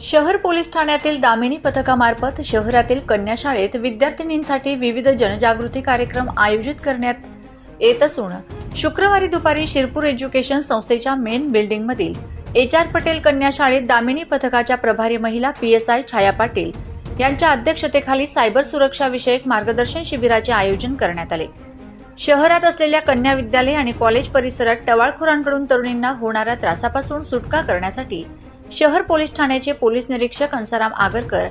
शहर पोलीस ठाण्यातील दामिनी पथकामार्फत शहरातील कन्याशाळेत विद्यार्थिनींसाठी विविध जनजागृती कार्यक्रम आयोजित करण्यात येत असून शुक्रवारी दुपारी शिरपूर एज्युकेशन संस्थेच्या मेन बिल्डिंगमधील एच आर पटेल कन्याशाळेत दामिनी पथकाच्या प्रभारी महिला P S I Chhaya Patil यांच्या अध्यक्षतेखाली सायबर सुरक्षाविषयक मार्गदर्शन शिबिराचे आयोजन करण्यात आले. शहरात असलेल्या कन्या विद्यालय आणि कॉलेज परिसरात टवाळखोरांकडून तरुणींना होणाऱ्या त्रासापासून सुटका करण्यासाठी शहर पोलीस ठाण्याचे पोलीस निरीक्षक अंसाराम आगरकर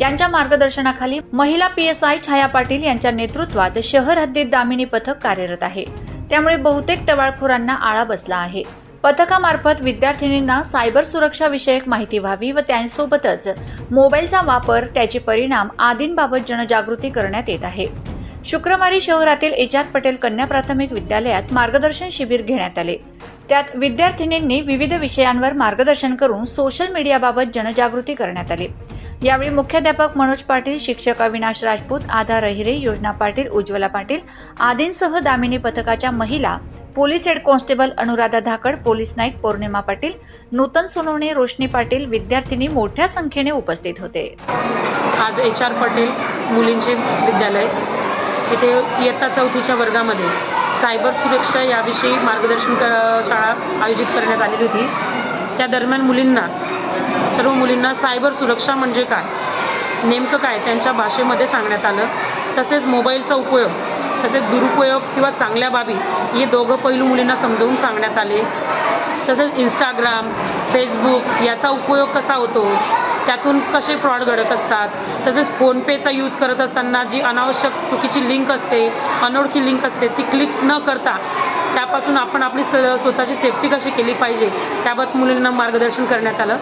यांच्या मार्गदर्शनाखाली महिला पीएसआय छाया पाटील यांच्या नेतृत्वात शहर हद्दीत दामिनी पथक कार्यरत आहे. त्यामुळे बहुतेक टवाळखोरांना आळा बसला आहे. पथकामार्फत विद्यार्थिनींना सायबर सुरक्षा विषयक माहिती व्हावी व त्यांसोबतच मोबाईलचा वापर त्याचे परिणाम आदींबाबत जनजागृती करण्यात येत आहे. शुक्रवारी शहरातील एच आर पटेल कन्या प्राथमिक विद्यालयात मार्गदर्शन शिबिर घेण्यात आले. त्यात विद्यार्थिनींनी विविध विषयांवर मार्गदर्शन करून सोशल मीडियाबाबत जनजागृती करण्यात आली. यावेळी मुख्याध्यापक मनोज पाटील शिक्षक अविनाश राजपूत आधार रहिरे योजना पाटील उज्ज्वला पाटील आदींसह दामिनी पथकाच्या महिला police head constable Anuradha Dhakad police Naik Pournima Patil Nutan Sonawane Roshni Patil विद्यार्थिनी मोठ्या संख्येने उपस्थित होते. आज एच आर पटेल मुलींचे विद्यालय येथे इयत्ता चौथीच्या वर्गामध्ये सायबर सुरक्षा याविषयी मार्गदर्शन क शाळा आयोजित करण्यात आलेली होती. त्या दरम्यान मुलींना सर्व मुलींना सायबर सुरक्षा म्हणजे काय नेमकं काय त्यांच्या भाषेमध्ये सांगण्यात आलं. तसेच मोबाईलचा उपयोग तसेच दुरुपयोग किंवा चांगल्या बाबी हे दोघं पैलू मुलींना समजवून सांगण्यात आले. तसेच इंस्टाग्राम फेसबुक याचा उपयोग कसा होतो? त्यातून कसे फ्रॉड घडत असतात तसेच फोनपेचा यूज करत असताना जी अनावश्यक चुकीची लिंक असते अनोळखी लिंक असते ती क्लिक न करता त्यापासून आपण आपली स- स्वतःची सेफ्टी कशी केली पाहिजे त्याबाबत मुलींना मार्गदर्शन करण्यात आलं.